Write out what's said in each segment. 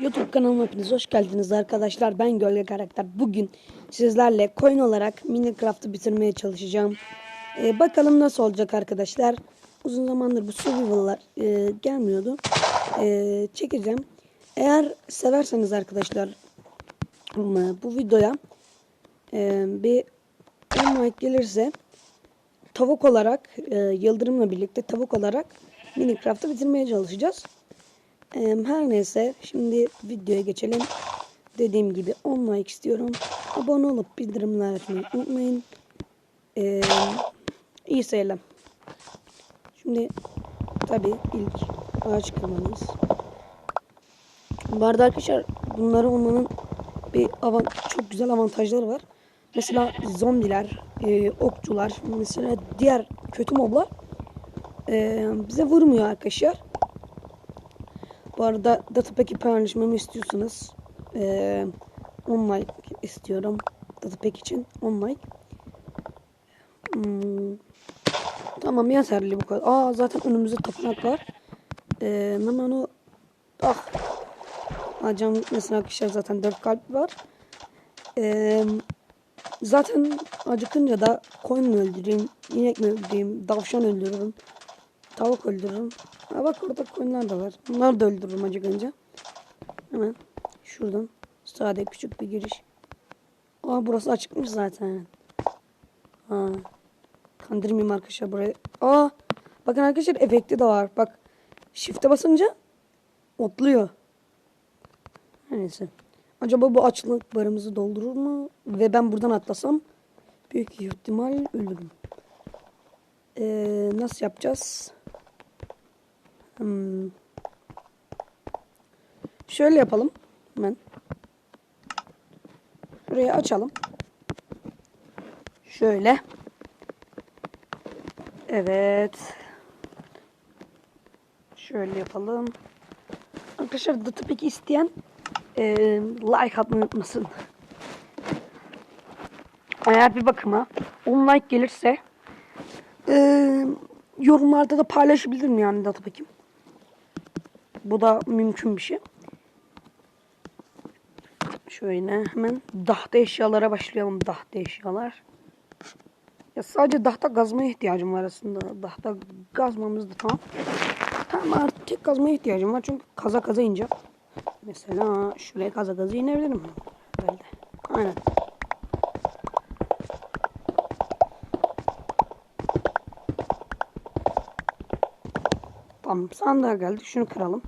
YouTube kanalıma hepiniz hoş geldiniz arkadaşlar. Ben Gölge Karakter. Bugün sizlerle coin olarak Minecraft'ı bitirmeye çalışacağım. Ee, bakalım nasıl olacak arkadaşlar. Uzun zamandır bu survival'lar e, gelmiyordu. Ee, çekeceğim. Eğer severseniz arkadaşlar bu videoya e, bir 10 like gelirse tavuk olarak e, Yıldırım'la birlikte tavuk olarak Minecraft'ı bitirmeye çalışacağız. Her neyse şimdi videoya geçelim. Dediğim gibi 10 like istiyorum. Abone olup bildirimler açmayı unutmayın. Ee, iyi seyirler. Şimdi tabi ilk ağaç kırmalıyız. Bu arkadaşlar bunları olmanın bir avant çok güzel avantajları var. Mesela zombiler, e, okçular, mesela diğer kötü moblar e, bize vurmuyor arkadaşlar. Bu arada Datapack'i paylaşmamı istiyorsanız eee 10 like istiyorum. Datapack için 10 like. Hmm, tamam yeterli bu kadar. Aa zaten önümüzde tapınak var. Eee hemen onu ah Acam gitmesin arkadaşlar zaten 4 kalp var. Eee zaten acıkınca da koyun öldüreyim, inek mi öldüreyim, tavşan öldürürüm, tavuk öldürürüm. Ha bak orada koyunlar da var. Bunları da öldürürüm acıkınca. Hemen şuradan sade küçük bir giriş. Aa burası açıkmış zaten. Ha. Kandırmayayım arkadaşlar burayı. Aa bakın arkadaşlar efekti de var. Bak shift'e basınca otluyor. Neyse. Acaba bu açlık barımızı doldurur mu? Ve ben buradan atlasam büyük ihtimal ölürüm. Ee, nasıl yapacağız? Hmm. Şöyle yapalım. Hemen. Şurayı açalım. Şöyle. Evet. Şöyle yapalım. Arkadaşlar Data peki isteyen e, like atmayı unutmasın. Eğer bir bakıma 10 like gelirse e, yorumlarda da paylaşabilirim yani Data Pack'im. Bu da mümkün bir şey. Şöyle hemen dahta eşyalara başlayalım. Dahta eşyalar. Ya sadece dahta gazmaya ihtiyacım var aslında. Dahta gazmamız da tamam. Tamam artık tek kazmaya ihtiyacım var. Çünkü kaza kaza ince. Mesela şuraya kaza kaza inebilirim. Böyle. Aynen. Tamam sandığa geldi. Şunu kıralım.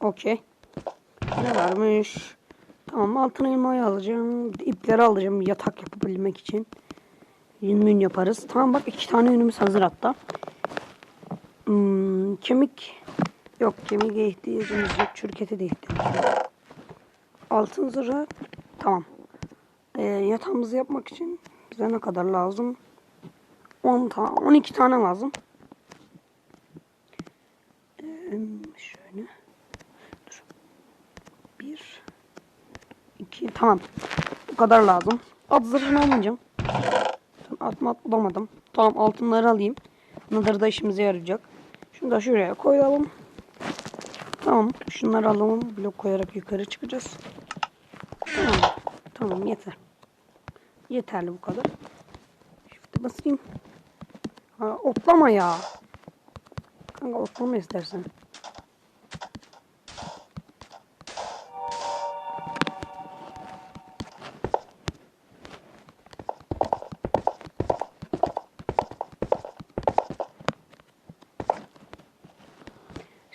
Okey. Ne varmış? Tamam altın elmayı alacağım. Bir alacağım yatak yapabilmek için. Yün yaparız. Tamam bak iki tane yünümüz hazır hatta. Hmm, kemik yok kemiğe ihtiyacımız yok. Çürkete de ihtiyacımız yok. Altın zırhı tamam. Ee, yatağımızı yapmak için bize ne kadar lazım? 10 tane 12 tane lazım. Ee, şöyle. Dur. Bir. İki. Tamam. Bu kadar lazım. At zırhını almayacağım. Atma at bulamadım. Tamam altınları alayım. Bunlar da işimize yarayacak. Şunu da şuraya koyalım. Tamam. Şunları alalım. Blok koyarak yukarı çıkacağız. Tamam. Tamam yeter. Yeterli bu kadar. Shift'e basayım. Ha, otlama ya. Kanka otlama istersen.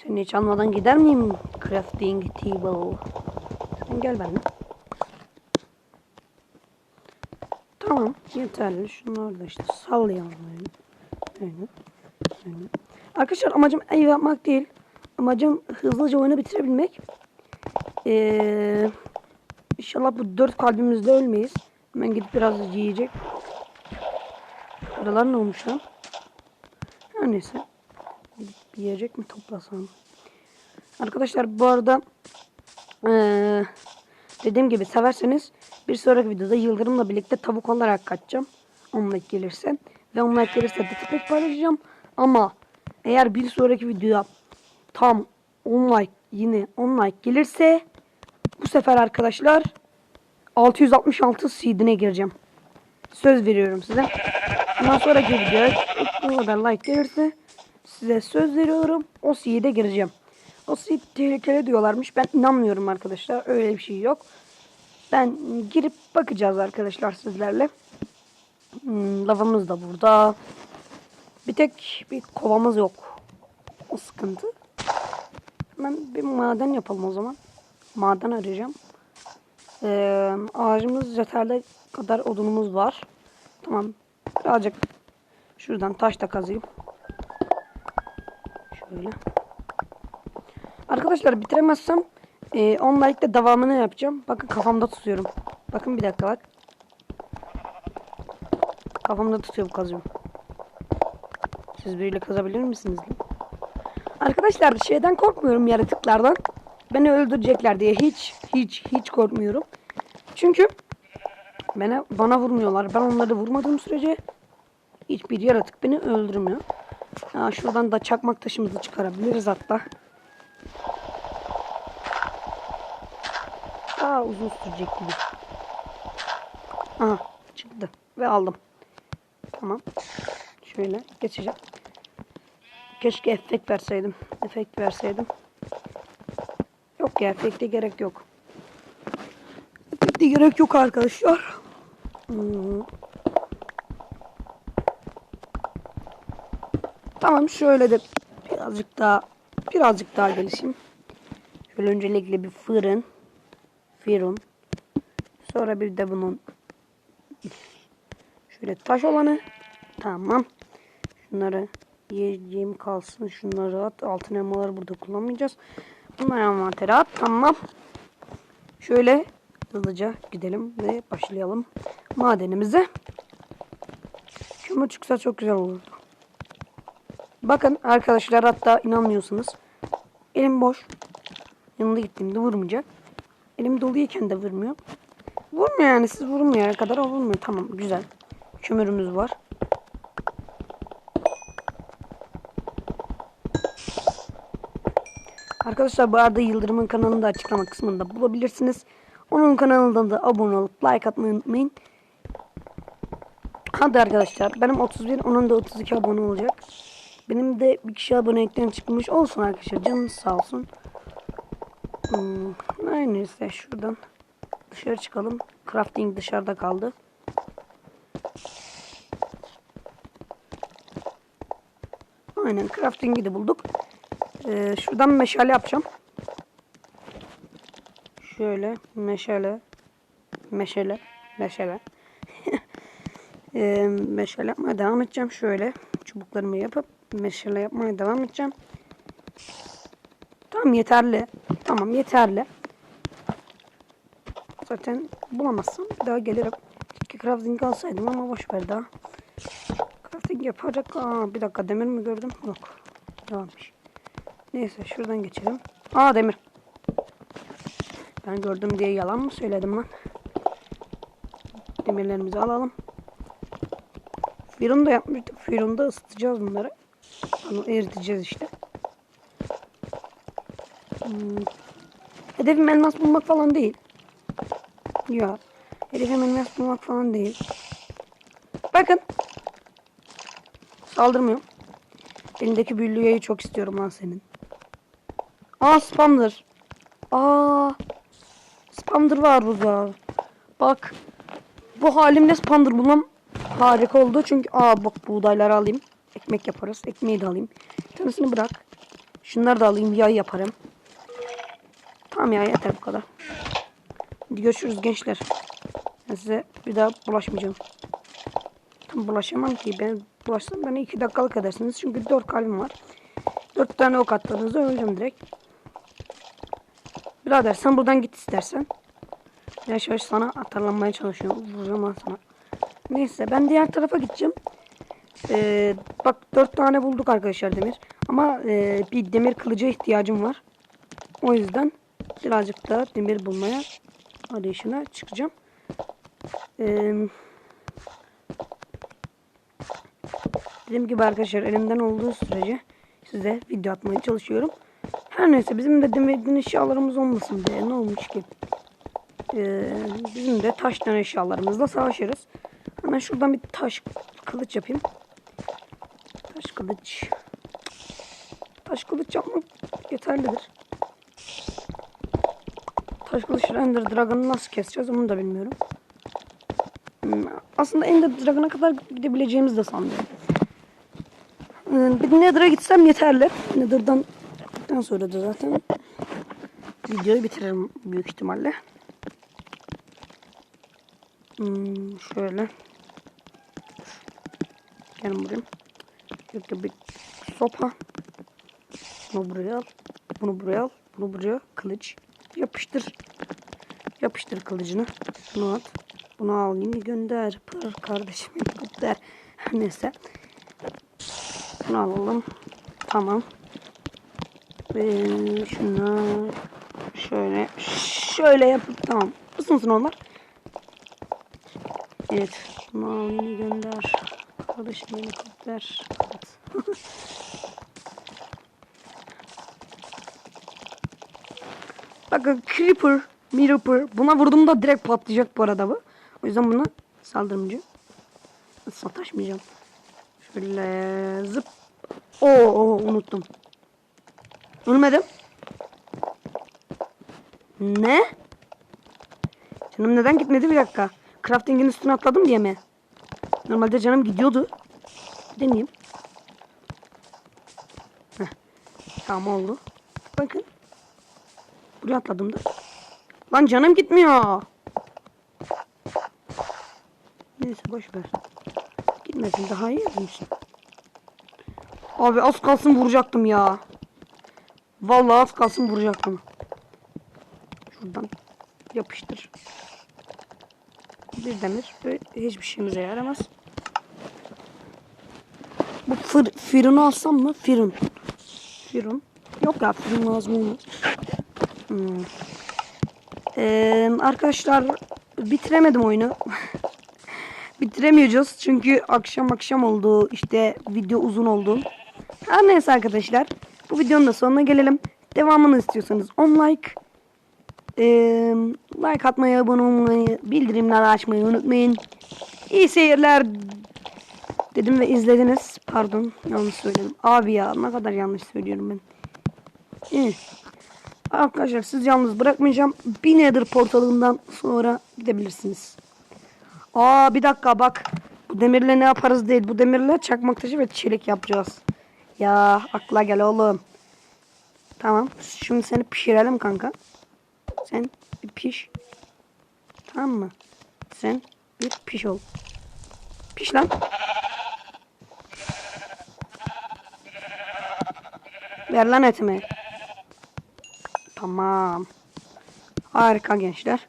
Seni hiç almadan gider miyim? Crafting table. Sen gel benimle. Tamam yeterli. Şunları da işte sallayalım. Böyle. Böyle. Arkadaşlar amacım ev yapmak değil. Amacım hızlıca oyunu bitirebilmek. Ee, inşallah bu dört kalbimizde ölmeyiz. Hemen gidip biraz yiyecek. Buralar ne olmuş lan? Her neyse. Bir yiyecek mi toplasam? Arkadaşlar bu arada ee, dediğim gibi severseniz bir sonraki videoda Yıldırım'la birlikte tavuk olarak kaçacağım. 10 like gelirse. Ve 10 like gelirse de tipek paylaşacağım. Ama eğer bir sonraki videoya tam 10 like yine 10 like gelirse bu sefer arkadaşlar 666 seedine gireceğim. Söz veriyorum size. Bundan sonraki videoya bu kadar like gelirse size söz veriyorum o seed'e gireceğim. O seed tehlikeli diyorlarmış. Ben inanmıyorum arkadaşlar. Öyle bir şey yok. Ben girip bakacağız arkadaşlar sizlerle. Hmm, lavamız da burada. Bir tek bir kovamız yok. O sıkıntı. Hemen bir maden yapalım o zaman. Maden arayacağım. Ee, ağacımız yeterli kadar odunumuz var. Tamam. Birazcık şuradan taş da kazayım. Şöyle. Arkadaşlar bitiremezsem e, 10 like'da devamını yapacağım. Bakın kafamda tutuyorum. Bakın bir dakika bak. Kafamda tutuyorum kazıyorum. Siz böyle kazabilir misiniz? Arkadaşlar şeyden korkmuyorum yaratıklardan. Beni öldürecekler diye hiç hiç hiç korkmuyorum. Çünkü bana bana vurmuyorlar. Ben onları vurmadığım sürece hiçbir yaratık beni öldürmüyor. Ya şuradan da çakmak taşımızı çıkarabiliriz hatta. Daha uzun sürecek gibi. Aha çıktı ve aldım. Tamam. Şöyle geçeceğim. Keşke efekt verseydim. Efekt verseydim. Yok ya efekte gerek yok. Efekte gerek yok arkadaşlar. Hmm. Tamam şöyle de birazcık daha birazcık daha gelişim. Şöyle öncelikle bir fırın. Fırın. Sonra bir de bunun şöyle taş olanı. Tamam. Şunları yiyeceğim kalsın. Şunları at. Altın elmaları burada kullanmayacağız. Bunları envantere at. Tamam. Şöyle hızlıca gidelim ve başlayalım madenimize. Kömür çıksa çok güzel olurdu. Bakın arkadaşlar hatta inanmıyorsunuz. Elim boş. Yanında gittiğimde vurmayacak. Elim doluyken de vurmuyor. Vurmuyor yani siz vurmayana kadar o vurmuyor. Tamam güzel. Kömürümüz var. Arkadaşlar bu arada Yıldırım'ın kanalını da açıklama kısmında bulabilirsiniz. Onun kanalından da abone olup like atmayı unutmayın. Hadi arkadaşlar benim 31 onun da 32 abone olacak. Benim de bir kişi abonelikten çıkmış olsun arkadaşlar canınız sağ olsun. Hmm, aynı işte şuradan dışarı çıkalım. Crafting dışarıda kaldı. Aynen crafting'i de bulduk. Ee, şuradan meşale yapacağım. Şöyle meşale meşale meşale ee, meşale yapmaya devam edeceğim. Şöyle çubuklarımı yapıp meşale yapmaya devam edeceğim. Tamam yeterli. Tamam yeterli. Zaten bulamazsam bir daha gelirim. Keşke crafting alsaydım ama boş ver daha. Crafting yapacak. Aa, bir dakika demir mi gördüm? Yok. Devamış. Neyse şuradan geçelim. Aa demir. Ben gördüm diye yalan mı söyledim lan? Demirlerimizi alalım. Firun da yapmıştık. Firun'da ısıtacağız bunları. Bunu eriteceğiz işte. Hmm. Hedefim elmas bulmak falan değil. Ya. Hedefim elmas bulmak falan değil. Bakın. Saldırmıyor. Elindeki büyülüyü çok istiyorum lan senin. Aa spamdır. Aa. Spamdır var burada. Bak. Bu halimle spamdır bulmam harika oldu. Çünkü aa bak buğdayları alayım. Ekmek yaparız. Ekmeği de alayım. Bir tanesini bırak. Şunları da alayım. Yay yaparım. Tamam ya yeter bu kadar. Hadi görüşürüz gençler. Ben size bir daha bulaşmayacağım. Tam bulaşamam ki. Ben bulaşsam beni iki dakikalık edersiniz. Çünkü dört kalbim var. Dört tane ok attığınızda öleceğim direkt. Birader sen buradan git istersen. Yavaş yavaş sana atarlanmaya çalışıyorum. Vuracağım sana. Neyse ben diğer tarafa gideceğim. Ee, bak dört tane bulduk arkadaşlar demir. Ama e, bir demir kılıcı ihtiyacım var. O yüzden birazcık daha demir bulmaya arayışına çıkacağım. Ee, dediğim gibi arkadaşlar elimden olduğu sürece size video atmaya çalışıyorum. Her neyse bizim de demediğin eşyalarımız olmasın be. Ne olmuş ki? Ee, bizim de taştan eşyalarımızla savaşırız. Hemen şuradan bir taş kılıç yapayım. Kılıç. Taş kılıç yapmak yeterlidir. Taş kılıç Ender Dragon'u nasıl keseceğiz onu da bilmiyorum. Hmm, Aslında Ender Dragon'a kadar gidebileceğimizi de sanmıyorum. Hmm, Bir Nether'a gitsem yeterli. Nether'dan gittikten sonra da zaten videoyu bitiririm büyük ihtimalle. Hmm, şöyle. Gelin buraya. Şöyle bir sopa. Bunu buraya al. Bunu buraya al. Bunu buraya kılıç. Yapıştır. Yapıştır kılıcını. Bunu at. Bunu al yine gönder. Pır kardeşim gönder. Her Neyse. Bunu alalım. Tamam. Ve şunu şöyle şöyle yapıp tamam. Isınsın onlar. Evet. Bunu al yine gönder. Kardeşim beni gönder. Bakın Creeper, Mirror. Buna vurduğumda direkt patlayacak bu arada bu. O yüzden buna saldırmayacağım. Sataşmayacağım. Şöyle zıp. Oo, oo unuttum. Ölmedim. Ne? Canım neden gitmedi bir dakika. Crafting'in üstüne atladım diye mi? Normalde canım gidiyordu. Deneyeyim. Tamam oldu. Bakın. Buraya atladım da. Lan canım gitmiyor. Neyse boş ver. Gitmesin daha iyi misin? Abi az kalsın vuracaktım ya. Vallahi az kalsın vuracaktım. Şuradan yapıştır. Bir demir ve hiçbir şeyimize yaramaz. Bu fır, firunu alsam mı? Firun. Firun. Yok ya firun lazım olmaz. Hmm. Ee, arkadaşlar bitiremedim oyunu. Bitiremeyeceğiz çünkü akşam akşam oldu. İşte video uzun oldu. Her neyse arkadaşlar. Bu videonun da sonuna gelelim. Devamını istiyorsanız 10 like. Ee, like atmayı, abone olmayı, bildirimleri açmayı unutmayın. İyi seyirler dedim ve izlediniz. Pardon yanlış söyledim. Abi ya ne kadar yanlış söylüyorum ben. İyi. Arkadaşlar siz yalnız bırakmayacağım. Bir Nether portalından sonra gidebilirsiniz. Aa bir dakika bak. Bu demirle ne yaparız değil. Bu demirle çakmak taşı ve çelik yapacağız. Ya akla gel oğlum. Tamam. Şimdi seni pişirelim kanka. Sen bir piş. Tamam mı? Sen bir piş ol. Piş lan. Ver lan etimi. Tamam. Harika gençler.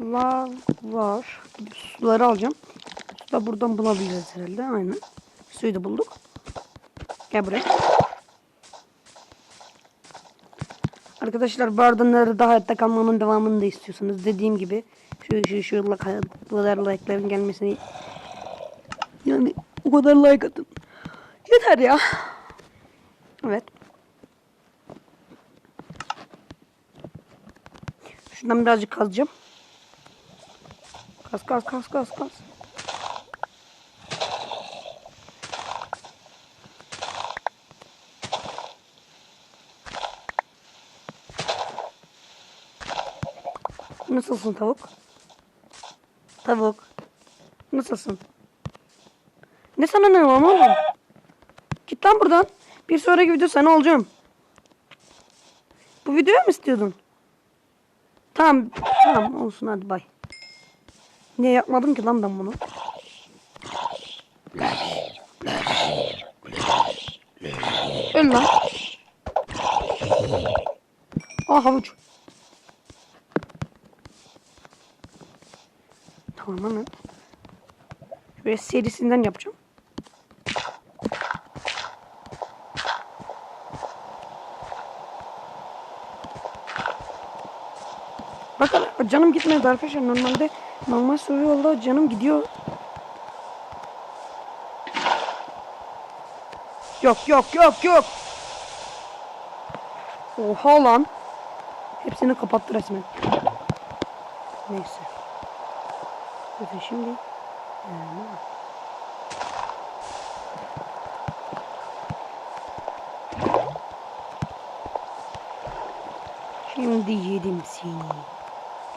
Lav var. Gidip suları alacağım. Su da buradan bulabiliriz herhalde. Aynen. Suyu da bulduk. Gel buraya. Arkadaşlar bu arada nerede hayatta kalmamın devamını da istiyorsanız dediğim gibi şu şu şu like'ların gelmesini yani o kadar like atın. Yeter ya. Evet. Şuradan birazcık kazacağım. Kaz kaz kaz kaz kaz. Nasılsın tavuk? Tavuk. Nasılsın? Ne sana ne lan oğlum? Git lan buradan. Bir sonraki video sana olacağım. Bu videoyu mu istiyordun? Tamam. Tamam olsun hadi bay. Niye yapmadım ki lan ben bunu? Öl lan. Ah havuç. Tamam hemen. Şöyle serisinden yapacağım. Bakın canım gitmedi arkadaşlar. Normalde normal survival'da canım gidiyor. Yok yok yok yok. Oha lan. Hepsini kapattı resmen. Neyse. Bakın şimdi. Yani. Şimdi yedim seni.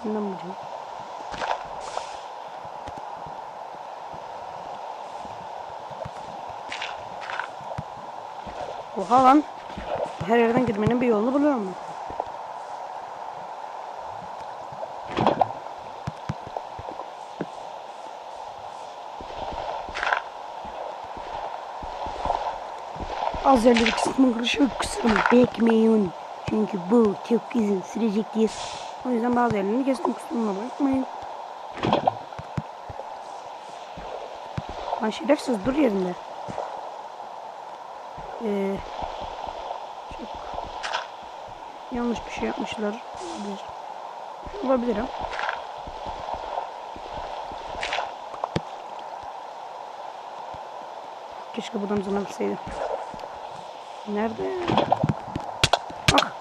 Kimden bulacağım? Oha lan. Her yerden girmenin bir yolunu buluyorum ben. Az yerleri kısmı şu kısmı bekmeyin. Çünkü bu çok uzun sürecektir. O yüzden bazı yerlerini kestim kısmına bakmayın. Lan şerefsiz dur yerinde. Ee, çok yanlış bir şey yapmışlar. Olabilir. Olabilir ha. Keşke buradan zınabilseydim. Nerede? Ah.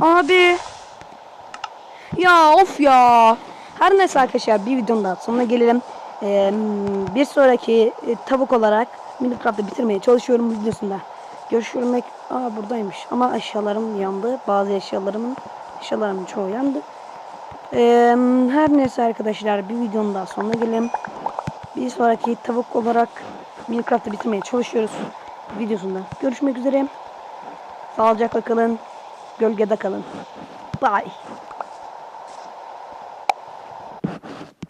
Abi. Ya of ya. Her neyse arkadaşlar bir videonun daha sonuna gelelim. Ee, bir sonraki e, tavuk olarak Minecraft'ı bitirmeye çalışıyorum videosunda. Görüşürüm. Aa buradaymış ama eşyalarım yandı. Bazı eşyalarımın eşyalarımın çoğu yandı. Ee, her neyse arkadaşlar bir videonun daha sonuna gelelim. Bir sonraki tavuk olarak Minecraft'ı bitirmeye çalışıyoruz videosunda. Görüşmek üzere. Sağlıcakla kalın. Gölgede kalın. Bye.